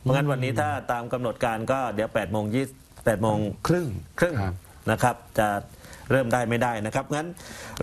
เพราะงั้นวันนี้ถ้าตามกำหนดการก็เดี๋ยว8โมงยี่8โมงครึ่งครึ่งครับ นะครับจะ เริ่มได้ไม่ได้นะครับงั้น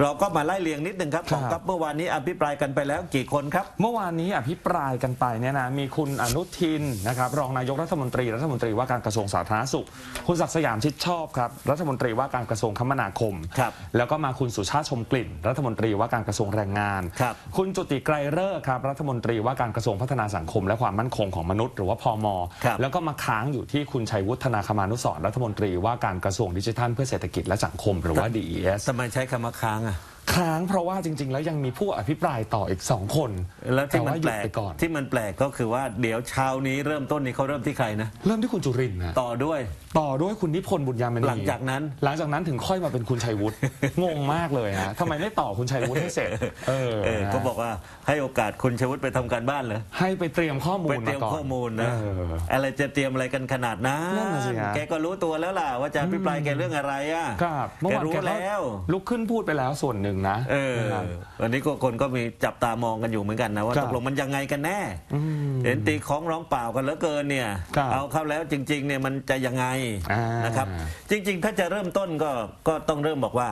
เราก็มาไล่เรียงนิดหนึ่งครับครับของครับเมื่อวานนี้อภิปรายกันไปแล้วกี่คนครับ เมื่อวานนี้อภิปรายกันไปเนี่ยนะมีคุณอนุทินนะครับรองนายกรัฐมนตรีรัฐมนตรีว่าการกระทรวงสาธารณสุข คุณศักดิ์สยามชิดชอบครับรัฐมนตรีว่าการกระทรวงคมนาคม ครับแล้วก็มาคุณสุชาติชมกลิ่น รัฐมนตรีว่าการกระทรวงแรงงานครับ คุณจุติไกรเลิกษ์ครับรัฐมนตรีว่าการกระทรวงพัฒนาสังคม และความมั่นคงของมนุษย์หรือว่าพมครับ แล้วก็มาค้างอยู่ที่คุณชัยวุฒนาคมานุสรณ์รัฐมนตรีว่าการกระทรวงดิจิทัลเพื่อเศรษฐกิจและสังคมหรือว่าดีเอสทำไมใช้คำว่าค้างอะ ค้างเพราะว่าจริง ๆ แล้วยังมีผู้อภิปรายต่ออีกสองคนแล้วที่ต่มันว่าหแปยุลดกไปก่อน ที่มันแปลกก็คือว่าเดี๋ยวเช้านี้เริ่มต้นนี้เขาเริ่มที่ใครนะ เริ่มที่คุณจุรินทร์นะต่อด้วย ต่อด้วยคุณนิพนธ์บุญยามณีหลังจากนั้น หลังจากนั้นถึงค่อยมาเป็นคุณชัยวุฒิ งงมากเลยฮะทำไมไม่ต่อคุณชัยวุฒิให้เสร็จเออเออนะก็บอกว่าให้โอกาสคุณชวุฒิไปทำการบ้านเหรอให้ไปเตรียมข้อมูไปลเตรียมมาก่อนข้อมูลนะ เออ อะไรจะเตรียมอะไรกันขนาดนั้นนั่นน่ะสิฮะ แกก็รู้ตัวแล้วล่ะว่าจะอภิปรายแกเรื่องอะไรอะครับเมื่อแกวานรู้แกก็แล้ว ลุกขึ้นพูดไปแล้วส่วนหนึ่งนะเออนะครับ วันนี้ก็คนก็มีจับตามองกันอยู่เหมือนกันนะว่าครับตกลงมันยังไงกันแน่อืมเห็นตีของร้องเปล่ากันเหลือเกินเนี่ย ครับเอาเข้าแล้วจริงๆเนี่ยมันจะยังไงอ่านนะครับ จริง ๆ ถ้าจะเริ่มต้นก็ก็ต้องเริ่มบอกว่า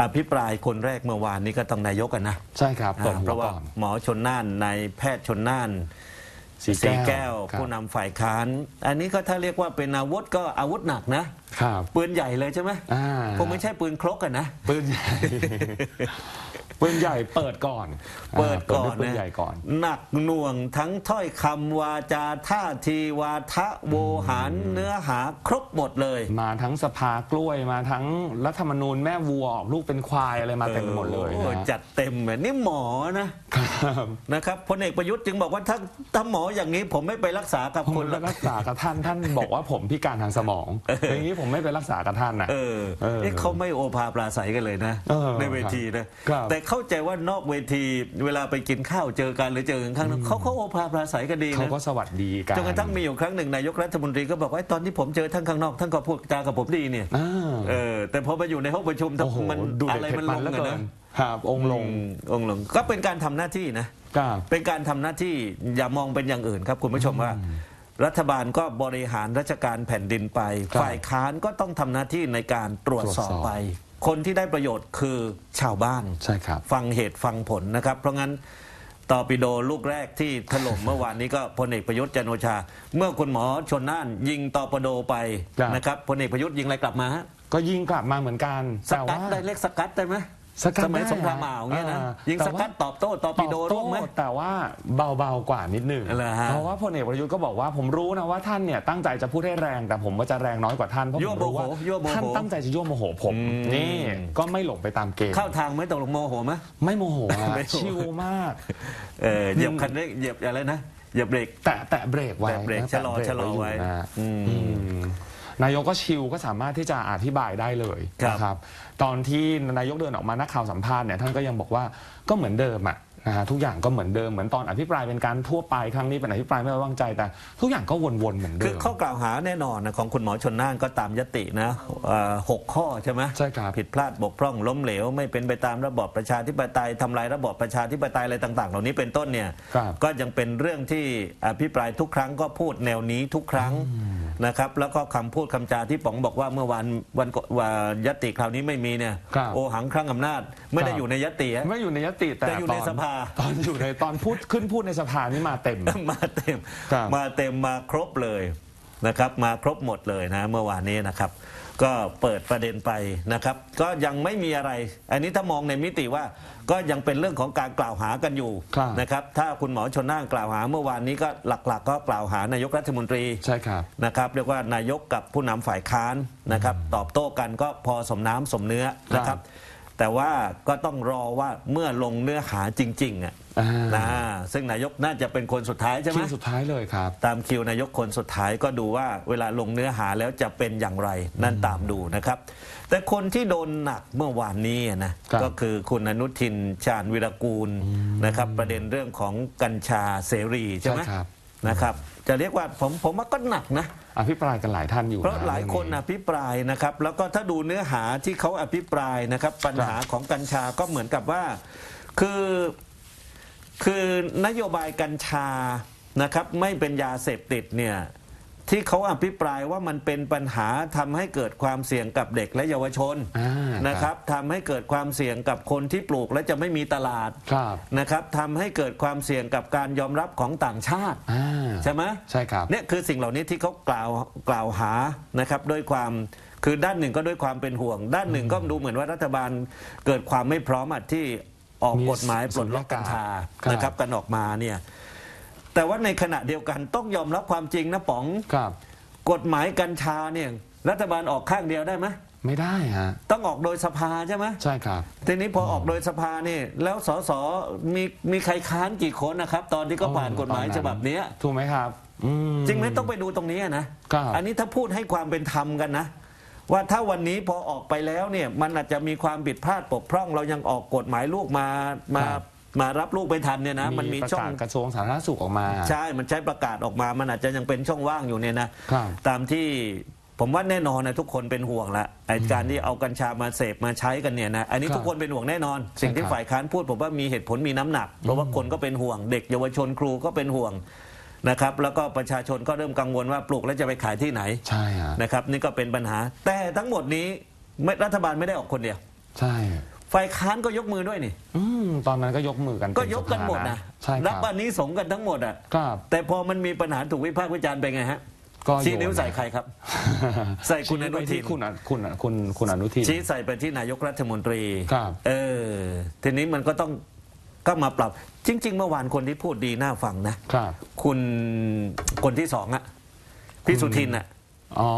อภิปรายคนแรกเมื่อวานนี้ก็ต้องนายกกันนะใช่ครับเปิดอ่าหัเพวราะว่าก่อนหมอชนน่านนายแพทย์ชนน่านสีสีแก้วครับผู้นำฝ่ายค้าน อันนี้ก็ถ้าเรียกว่าเป็นอาวุธก็อาวุธหนักนะ ครับปืนใหญ่เลยใช่ไหมอ่าคงไม่ใช่ปืนครกกันนะ ปืนใหญ่ ปืนใหญ่เปิดก่อนเปิดก่อานด้วยปืนนะใหญ่ก่อน หนักหน่วงทั้งถ้อยคำวาจาท่าทีวาทะโวหารเนื้อหาครบหมดเลย มาทั้งสภากล้วยมาทั้งรัฐธรรมนูญแม่วัวออกลูกเป็นควายอะไรมาเต็มไปหมดเลยโอ้นะจัดเต็มแบบนี่หมอนะครับ นะครับพลเอกประยุทธ์จึงบอกว่าถ้าถ้าหมออย่างนี้ผมไม่ไปรักษากับผมคุณไปแล้วรักษากับท่านท่านบอกว่าผมพิการทางสมองอย่างนี้ผมไม่ไปรักษากับท่านนะ เออเออเอ๊ะเขาไม่โอภาปราศัยกันเลยนะ เออในเวทีนะครับ แต่เข้าใจว่านอกเวทีเวลาไปกินข้าวเจอกันหรือเจอกันข้างนอกเขาเขาโอภาปราศัยกันดีเขานะก็สวัสดีกันจนกระทั่งมีอยู่ครั้งหนึ่งนายกรัฐมนตรีก็บอกว่าไอ้ตอนที่ผมเจอท่านข้างนอกท่านก็พูดจากับผมดีเนี่ยอ่าเออแต่พอมาอยู่ในห้องประชุมโอ้โหมันดูอะเด็ดไรเผ็ดมันมัลนงแล้วอะเกินะนครับองค์ลงอืมองค์ลงก็เป็นการทำหน้าที่นะ ครับ เป็นการทำหน้าที่อย่ามองเป็นอย่างอื่นครับคุณผู้ชมว่า รัฐบาลก็บริหารราชการแผ่นดินไป ครับฝ่ายค้านก็ต้องทำหน้าที่ในการตรวจสอบตรวจสอบ ไป คนที่ได้ประโยชน์คือชาวบ้าน ใช่ครับ ฟังเหตุฟังผลนะครับ เพราะงั้นตอร์ปิโดลูกแรกที่ถล่ม เมื่อวานนี้ก็พลเอกประยุทธ์จันทร์โอชา เมื่อคุณหมอชนน่านยิงตอร์ปิโดไปครับ นะครับพลเอกประยุทธ์ยิงอะไรกลับมาฮะก็ยิงกลับมาเหมือนกันสแต่กัดว่า ได้เล็กสกัดได้ไหมสกัดสมัยได้สงครามอ่าวเงี้ยนะอ่ายิงแต่สว่ากัดตอบโต้ตอร์ปิโดตอบร่วงไหม แต่ว่าเบาๆกว่านิดหนึ่งเหรอฮะ เพราะว่าพลเอกประยุทธ์ก็บอกว่าผมรู้นะว่าท่านเนี่ยตั้งใจจะพูดให้แรงแต่ผมว่าจะแรงน้อยกว่าท่านเพราะยั่ผวมโมรู้โหว่ายั่วโมโหท่านตั้งใจจะยั่วโมโหผมอืม นี่ก็ไม่หลงไปตามเกมเข้าทางไหมตกลงโมโหไหม ไม่โมโหฮะไม่โมโห ชิลมาก เออเหยียบคันเร่งเหยียบอะไรนะเหยียบเบรก แตะแตะเบรกไว้แตะเบรกนชะลอแตเบรกชะลอไว้ยู่นะอืมอืมนายกก็ชิลก็สามารถที่จะอธิบายได้เลยครับ นะครับ ตอนที่นายกเดินออกมานักข่าวสัมภาษณ์เนี่ยท่านก็ยังบอกว่าก็เหมือนเดิมอะ นะฮะทุกอย่างก็เหมือนเดิมเหมือนตอนอภิปรายเป็นการทั่วไปครั้งนี้เป็นอภิปรายไม่ไว้วางใจแต่ ทุกอย่างก็วนๆเหมือนคืเดิอม ข้อกล่าวหาแน่นอนนะของคุณหมอชนน่านก็ตามยตินะเอ่อหกข้อใช่ไหมใช่ครับ ผิดพลาดบกพร่องล้มเหลว ไม่เป็นไปตามระบอบประชาธิปไตยทำลายระบอบประชาธิปไตยอะไรต่าง ๆ เหล่านี้เป็นต้นเนี่ย ครับ ก็ยังเป็นเรื่องที่อภิปรายทุกครั้งก็พูดแนวนี้ทุกครั้ง นะครับแล้วก็คำพูดคำจาที่ป๋องบอกว่าเมื่อวันวันก่อนว่ายติคราวนี้ไม่มีเนี่ยครับ โอหังครั้งอำนาจ ไม่ได้ครับอยู่ในยติฮะ ไม่อยู่ในยติแต่แต่อยู่ในตสภา ตอนอยู่ในตอนพูดขึ้นพูดในสภานี่มาเต็ม มาเต็มครับ มาเต็มมาครบเลยนะครับ มาครบหมดเลยนะเมื่อวานนี้นะครับ ก็เปิดประเด็นไปนะครับ ก็ยังไม่มีอะไร อันนี้ถ้ามองในมิติว่าก็ยังเป็นเรื่องของการกล่าวหากันอยู่ครับ นะครับ ถ้าคุณหมอชนน่านกล่าวหาเมื่อวานนี้ก็หลักๆ ก็กล่าวหานายกรัฐมนตรีใช่ครับ นะครับ เรียกว่านายกกับผู้นำฝ่ายค้านนะครับ ตอบโต้กันก็พอสมน้ำสมเนื้อนะคครัรับ บ แต่ว่าก็ต้องรอว่าเมื่อลงเนื้อหาจริงๆอะอ่า นะซึ่งนายกน่าจะเป็นคนสุดท้ายใช่ไหม คิวสุดท้ายเลยครับ ตามคิวนายกคนสุดท้ายก็ดูว่าเวลาลงเนื้อหาแล้วจะเป็นอย่างไร นั่นตามดูนะครับ แต่คนที่โดนหนักเมื่อวานนี้นะครับ ก็คือคุณอนุทินชาญวิรกูลนะครับ ประเด็นเรื่องของกัญชาเสรีใช่ไหมใช่ครับ นะครับจะเรียกว่าผมผมว่าก็หนักนะอภิปรายกันหลายท่านอยู่เพราะนะหลายคนเรื่องอภิปรายนะครับแล้วก็ถ้าดูเนื้อหาที่เขาอภิปรายนะครับปัญหาของกัญชาก็เหมือนกับว่า คือคือนโยบายกัญชานะครับไม่เป็นยาเสพติดเนี่ย ที่เขาอภิปรายว่ามันเป็นปัญหาทำให้เกิดความเสี่ยงกับเด็กและเยาวชนอ่านะครับทำให้เกิดความเสี่ยงกับคนที่ปลูกและจะไม่มีตลาดครับนะครับทำให้เกิดความเสี่ยงกับการยอมรับของต่างชาติ อ่าใช่ไหม ใช่ครับ เนี่ยคือสิ่งเหล่านี้ที่เขากล่าวกล่าวหานะครับด้วยความคือด้านหนึ่งก็ด้วยความเป็นห่วง ด้านหนึ่งก็ดูเหมือนว่ารัฐบาลเกิดความไม่พร้อมอะที่ออกมีกฎหมายปลดล็อกกัญชาครับนะครับกันออกมาเนี่ย แต่ว่าในขณะเดียวกันต้องยอมรับความจริงนะป๋อง ครับ กฎหมายกัญชาเนี่ยรัฐบาลออกข้างเดียวได้ไหมไม่ได้ฮะ ต้องออกโดยสภาใช่ไหมใช่ครับ ทีนี้พอออกโดยสภานี่แล้วสสมีมีใครค้านกี่คนนะครับ ตอนที่ก็ผ่านกฎหมายฉบับเนี้ยถูกไหมครับอืม จริงไหมต้องไปดูตรงนี้นะครับ อันนี้ถ้าพูดให้ความเป็นธรรมกันนะ ว่าถ้าวันนี้พอออกไปแล้วเนี่ยมันอาจจะมีความผิดพลาดปกพร่อง เรายังออกกฎหมายลูกมามา มารับลูกไม่ทันเนี่ยนะมันมีประช่อกางศกระทรวงสาธารณสุขออกมา ใช่ มันใช้ประกาศออกมา มันอาจจะยังเป็นช่องว่างอยู่เนี่ยนะ ครับ ตามที่ผมว่าแน่นอนนะทุกคนเป็นห่วงละไอ้การที่เอากัญชามาเสพมาใช้กันเนี่ยนะ อันนี้ครับทุกคนเป็นห่วงแน่นอน สิ่งที่ใช่ครับ ฝ่ายค้านพูดผมว่ามีเหตุผลมีน้ำหนัก เพราะว่าคนก็เป็นห่วง เด็กเยาวชนครูก็เป็นห่วงนะครับ แล้วก็ประชาชนก็เริ่มกังวลว่าปลูกแล้วจะไปขายที่ไหนใช่ฮะนะครับ นี่ก็เป็นปัญหา แต่ทั้งหมดนี้ไม่รัฐบาลไม่ได้ออกคนเดียว ใช่ ฝ่ายค้านก็ยกมือด้วยนี่ อืมตอนนั้นก็ยกมือกันก็เต็ยกกันหมดนะใช่ครัรับบอันนี้สงส์กันทั้งหมดอะครับแต่พอมันมีปัญหาถูกวิพากษ์วิจารณ์ไปไงฮะก็โยชี้นิ้วใส่ใครครับ ใส่คุณอนุทิน ชี้ไปที่คุณอคุณคุณคุณอนุทิน ชี้ใส่ไปที่นายกรัฐมนตรีครับ เออ ทีนี้มันก็ต้องก็มาปรับ จริง ๆ เมื่อวานคนที่พูดดีน่าฟังนะ ครับ คุณคนที่สองอะพี่สุทินอะ อ๋อ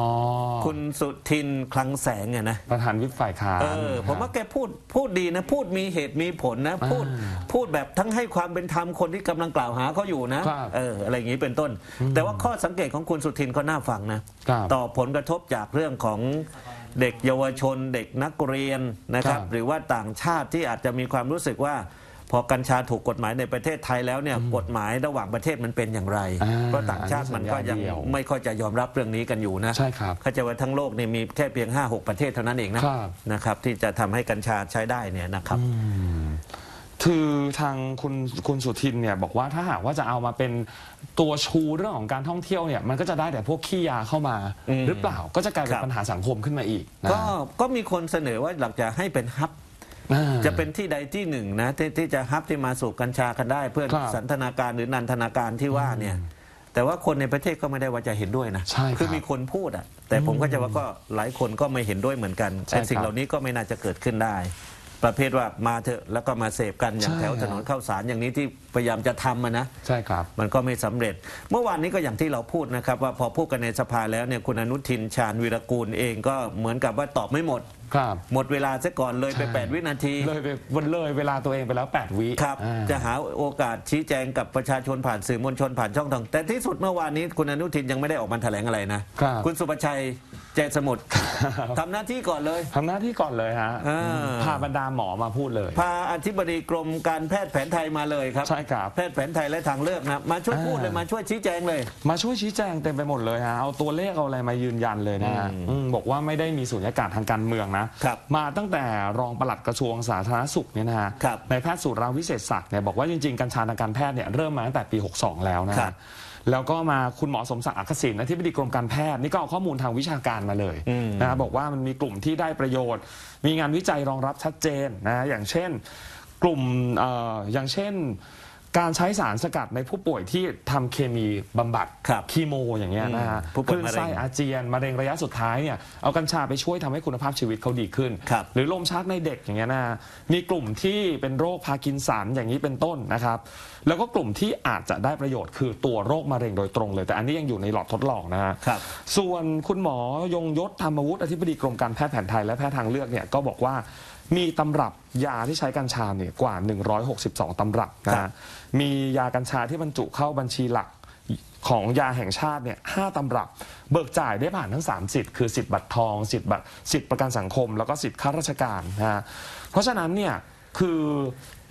คุณสุทินคลังแสงอะนะประธานวิปฝ่ายค้านเออผมว่าแกพูดพูดดีนะ พูดมีเหตุมีผลนะ พูดอ่าพูดแบบทั้งให้ความเป็นธรรมคนที่กำลังกล่าวหาเขาอยู่นะครับเอออะไรอย่างนี้เป็นต้น แต่ว่าข้อสังเกตของคุณสุทินก็น่าฟังนะครับต่อผลกระทบจากเรื่องของเด็กเยาวชนเด็กนักเรียนนะครับครับหรือว่าต่างชาติที่อาจจะมีความรู้สึกว่า พอกัญชาถูกกฎหมายในประเทศไทยแล้วเนี่ยกฎหมายระหว่างประเทศมันเป็นอย่างไรอ่าเพราะต่างชาติมันก็ยังอันนี้สัญญาเดียวไม่ค่อยจะยอมรับเรื่องนี้กันอยู่นะใช่ครับเข้าใจว่าทั้งโลกนี่มีแค่เพียง 5-6 ประเทศเท่านั้นเองนะครับนะครับที่จะทำให้กัญชาใช้ได้เนี่ยนะครับคือทางคุณคุณสุทินเนี่ยบอกว่าถ้าหากว่าจะเอามาเป็นตัวชูเรื่องของการท่องเที่ยวเนี่ยมันก็จะได้แต่พวกขี้ยาเข้ามาอืมหรือเปล่าก็จะกลายเป็ครันบปัญหาสังคมขึ้นมาอีกนะก็ก็มีคนเสนอว่าหลักจะให้เป็นฮับ อ่าจะเป็นที่ใดที่หนึ่งนะที่ที่จะฮับที่มาสู่กัญชากันได้ เพื่อครับสันทนาการหรือนันทนาการที่ว่าเนี่ยแต่ว่าคนในประเทศก็ไม่ได้ว่าจะเห็นด้วยนะใช่ครับคือมีคนพูดอะแต่ผมก็จะว่าก็หลายคนก็ไม่เห็นด้วยเหมือนกันใช่แต่สิ่คงรับเหล่านี้ก็ไม่น่าจะเกิดขึ้นได้ ประเภทว่ามาเถอะแล้วก็มาเสพกันอย่างใช่แถวถนนข้าวสารอย่างนี้ที่พยายามจะทำอะนะ ใช่ครับ มันก็ไม่สำเร็จ เมื่อวานนี้ก็อย่างที่เราพูดนะครับ ว่าพอพูดกันในสภาแล้วเนี่ยคุณอนุทินชาญวีรกูลเองก็เหมือนกับว่าตอบไม่หมดครับ หมดเวลาซะก่อนเลยไป ใช่ 8 วินาที เลยไปวันเลยเวลาตัวเองไปแล้ว 8 วิครับ อ่า จะหาโอกาสชี้แจงกับประชาชนผ่านสื่อมวลชนผ่านช่องทาง แต่ที่สุดเมื่อวานนี้คุณอนุทินยังไม่ได้ออกมาแถลงอะไรนะครับ ณสุประชัยแจกสมุทรทำหน้าที่ก่อนเลย ทำหน้าที่ก่อนเลยฮะอ่า พาบรรดาหมอมาพูดเลย พาอธิบดีกรมการแพทย์แผนไทยมาเลยครับ ใช่ครับ แพทย์แผนไทยและทางเลือกนะมาช่วยพูดเลยอ่ามมาช่วยชี้แจงเลย มาช่วยชี้แจงเต็มไปหมดเลยฮะ เอาตัวเลขเอาอะไรมายืนยันเลยนะฮะอืมบอกว่าไม่ได้มีสุญญากาศทางการเมืองนะครับมาตั้งแต่รองปลัดกระทรวงสาธารณสุขเนี่ยนะฮะครับในแพทย์สุราวิเศษศักดิ์เนี่ยบอกว่าจริงๆกัญชาทางการแพทย์เนี่ยเริ่มมาตั้งแต่ปี 62 แล้วนะครัฮะบแล้วก็มาคุณหมอสมศักดิ์อักษิณอธิบดีกรมการแพทย์นี่ก็เอาข้อมูลทางวิชาการมาเลยอืมนะฮะบอกว่ามันมีกลุ่มที่ได้ประโยชน์ มีงานวิจัยรองรับชัดเจนนะฮะอย่างเช่น กลุ่มเอ่ออย่างเช่น การใช้สารสกัดในผู้ป่วยที่ทำเคมีบำบัดครับคีโมอย่างเงี้ยนะฮะอืมผู้คป่วยลื่นมะเร็งไส้อาเจียนมะเร็งระยะสุดท้ายเนี่ยเอากัญชาไปช่วยทำให้คุณภาพชีวิตเขาดีขึ้น ครับ หรือลมชักในเด็กอย่างเงี้ยนะฮะมีกลุ่มที่เป็นโรคพาร์กินสันอย่างนี้เป็นต้นนะครับ แล้วก็กลุ่มที่อาจจะได้ประโยชน์คือตัวโรคมะเร็งโดยตรงเลย แต่อันนี้ยังอยู่ในหลอดทดลองนะฮะ ครับ ส่วนคุณหมอยงยศธรรมวุฒิอธิบดีกรมการแพทย์แผนไทยและแพทย์ทางเลือกเนี่ยก็บอกว่า มีตำรับยาที่ใช้กัญชาเนี่ยกว่า 162 ตำรับนะครัฮะบมียากัญชาที่บรรจุเข้าบัญชีหลักของยาแห่งชาติเนี่ยห้าตำรับ เบิกจ่ายได้ผ่านทั้ง 3 สิทธิ์คือสิทธิ์บัตรทอง สิทธิ์บัตรสิทธิ์ประกันสังคม แล้วก็สิทธิ์ข้าราชการนะฮะเพราะฉะนั้นเนี่ย คือ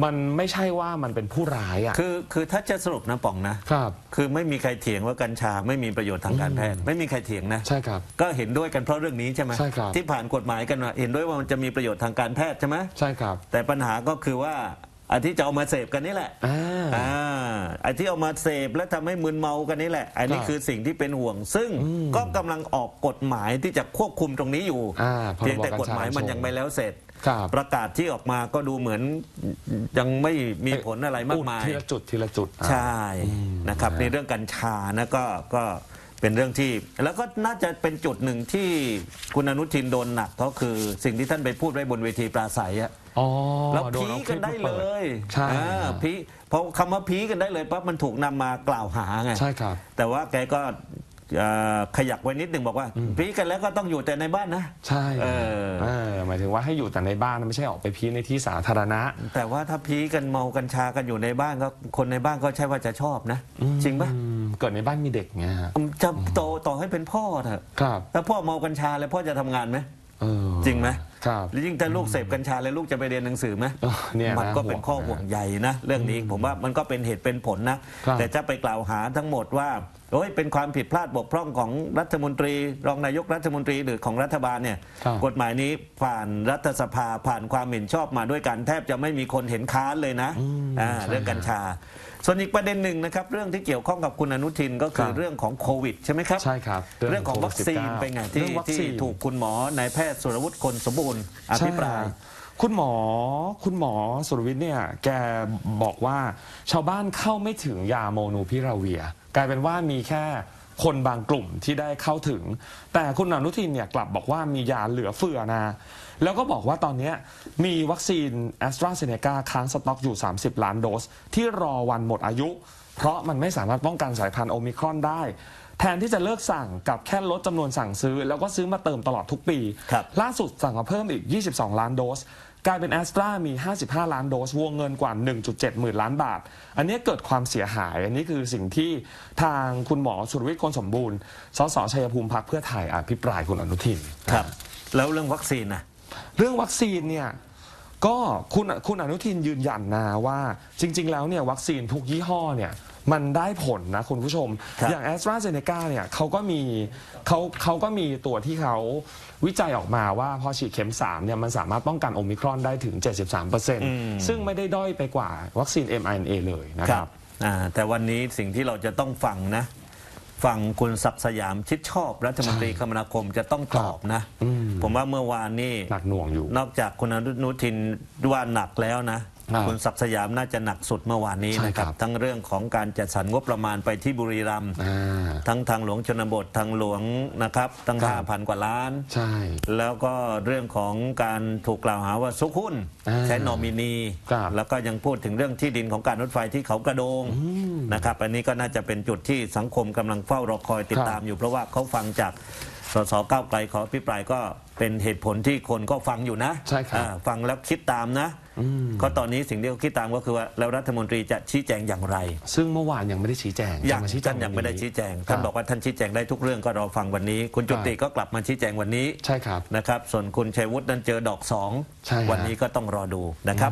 มันไม่ใช่ว่ามันเป็นผู้ร้ายอะคือคือถ้าจะสรุปนะป๋องนะ ครับ คือไม่มีใครเถียงว่ากัญชาไม่มีประโยชน์ทางการแพทย์ ไม่มีใครเถียงนะ ใช่ครับ ก็เห็นด้วยกันเพราะเรื่องนี้ใช่ไหมใช่ครับ ที่ผ่านกฎหมายกันว่าเห็นด้วยว่ามันจะมีประโยชน์ทางการแพทย์ใช่ไหมใช่ครับ แต่ปัญหาก็คือว่า อันที่จะเอามาเสพกันนี่แหละอ่า อ่าไอ้ที่เอามาเสพและทำให้มึนเมากันนี่แหละ อันนี้ครับคือสิ่งที่เป็นห่วง ซึ่งก็กำลังออกกฎหมายที่จะควบคุมตรงนี้อยู่อ่าพรบเพียงแต่กฎหมายมันกัญชายังไม่แล้วเสร็จ ครับ ประกาศที่ออกมาก็ดูเหมือนยังไม่มีผลอะไรมากมายทีละจุดทีละจุดอะใช่นะครับนะฮะในเรื่องกัญชานะก็ก็ เป็นเรื่องที่ แล้วก็น่าจะเป็นจุดหนึ่งที่คุณอนุทินโดนหนักก็คือสิ่งที่ท่านไปพูดไว้บนเวทีปราศัยอะอ๋อแล้วโดพีอาคกันปได้มาเลปิยใช่ อ่าพีพอคำว่าพีกันได้เลยปั๊บมันถูกนำมากล่าวหาไง ใช่ครับ แต่ว่าแกก็เอ่อ ขยักไว้นิดหนึ่งบอกว่าพีกันแล้วก็ต้องอยู่แต่ในบ้านนะ ใช่เออเออหมายถึงว่าให้อยู่แต่ในบ้านไม่ใช่ออกไปพีในที่สาธารณะ แต่ว่าถ้าพีกันเมากัญชากันอยู่ในบ้านก็คนในบ้านก็ใช่ว่าจะชอบนะ จริงปะอืมเกิดในบ้านมีเด็กไงฮะจะโตต่อให้เป็นพ่อเถอะครับถ้าพ่อเมากัญชาแล้วพ่อจะทำงานไหมเออจริงไหม ครับหรือยิ่งถ้าลูกเสพกัญชาแล้วลูกจะไปเรียนหนังสือไหมเออเนี่ยนะมันก็เป็นข้อห่ห่ววงงนะใยนะ เรื่องนี้ผมว่ามันก็เป็นเหตุเป็นผลนะครับแต่จะไปกล่าวหาทั้งหมดว่าโอ้ยเป็นความผิดพลาดบกพร่องของรัฐมนตรี รองนายกรัฐมนตรีหรือของรัฐบาลเนี่ยครับกฎหมายนี้ผ่านรัฐสภาผ่านความเห็นชอบมาด้วยกันแทบจะไม่มีคนเห็นค้านเลยนะอ่าใช่เรื่องกัญชา ส่วนอีกประเด็นหนึ่งนะครับ เรื่องที่เกี่ยวข้องกับคุณอนุทินก็คือครับเรื่องของโควิดใช่ไหมครับใช่ครับ เรื่องของวัคซีนโควิดเป็นไงเรื่ที่องวัคที่ซีนถูกคุณหมอนายแพทย์สุรวุฒิคนสมบูรณ์อภิปรายใช่ครับคุณหมอคุณหมอสุรวิทย์เนี่ยแกบอกว่าชาวบ้านเข้าไม่ถึงยาโมนูพิราเวีย กลายเป็นว่ามีแค่คนบางกลุ่มที่ได้เข้าถึง แต่คุณอนุทินเนี่ยกลับบอกว่ามียาเหลือเฟือนะ แล้วก็บอกว่าตอนเนี้ยมีวัคซีนแอสตราเซเนกาค้างสต็อกอยู่ 30 ล้านโดส ที่รอวันหมดอายุ เพราะมันไม่สามารถป้องกันสายพันธุ์โอมิครอนได้แทนที่จะเลิกสั่งกับแค่ลดจำนวนสั่งซื้อ แล้วก็ซื้อมาเติมตลอดทุกปี ครับล่าสุดสั่งมาเพิ่มอีก 22 ล้านโดส กลายเป็นแอสตรามี 55 ล้านโดส วงเงินกว่า 1.7 หมื่นล้านบาท อันนี้เกิดความเสียหาย อันนี้คือสิ่งที่ทางคุณหมอสุรวิทย์คนสมบูรณ์ สสชัยภูมิพักเพื่อไทยอภิปรายคุณอนุทิน ครับ แล้วเรื่องวัคซีนนะ เรื่องวัคซีนเนี่ย ก็คุณคุณอนุทินยืนยันนะว่าจริง ๆ แล้วเนี่ยวัคซีนทุกยี่ห้อเนี่ยมันได้ผลนะคุณผู้ชม ครับอย่างแอสตราเซเนกาเนี่ยเขาก็มีเขาเขาก็มีตัวที่เขาวิจัยออกมาว่าพอฉีดเข็ม3เนี่ยมันสามารถป้องกันโอมิครอนได้ถึง73%ซึ่งไม่ได้ด้อยไปกว่าวัคซีน mRNA เลยนะครับอ่าแต่วันนี้สิ่งที่เราจะต้องฟังนะ ฟังคุณศักดิ์สยามชิดชอบรัฐมนตรีคมนาคมจะต้องตอบนะ อืม ผมว่าเมื่อวานนี้หนักหน่วงอยู่ นอกจากคุณอนุทินว่าหนักแล้วนะครับคุณศักดิ์สยามน่าจะหนักสุดเมื่อวานนี้ใช่นะคครัรับบทั้งเรื่องของการจัดสรรงบประมาณไปที่บุรีรัมย์อ่า ทั้งทางหลวงชนบททางหลวงนะครับตั้งครับ ห้าพันกว่าล้าน ใช่ แล้วก็เรื่องของการถูกกล่าวหาว่าซุกหุ้นอ่าใช้นอมินี ครับแล้วก็ยังพูดถึงเรื่องที่ดินของการรถไฟที่เขากระโดงนะครับ อันนี้ก็น่าจะเป็นจุดที่สังคมกำลังเฝ้ารอคอยติดครับตามอยู่ เพราะว่าเขาฟังจาก สสก้าวไกลขอพิปรายก็เป็นเหตุผลที่คนก็ฟังอยู่นะใช่ครับอ่าฟังแล้วคิดตามนะก็ตอนนี้สิ่งที่เขาคิดตามก็คือว่าแล้วรัฐมนตรีจะชี้แจงอย่างไร ซึ่งเมื่อวานยังไม่ได้ชี้แจงยังจะมาชี้แจท่างนยังไม่ได้วันนี้ชี้แจงครับท่านบอกว่าท่านชี้แจงได้ทุกเรื่องก็รอฟังวันนี้ คุณจุติครับก็กลับมาชี้แจงวันนี้ใช่ครับนะครับ ส่วนคุณชัยวุฒินั้นเจอดอกสองใช่ฮะวันนี้ก็ต้องรอดูนะครับ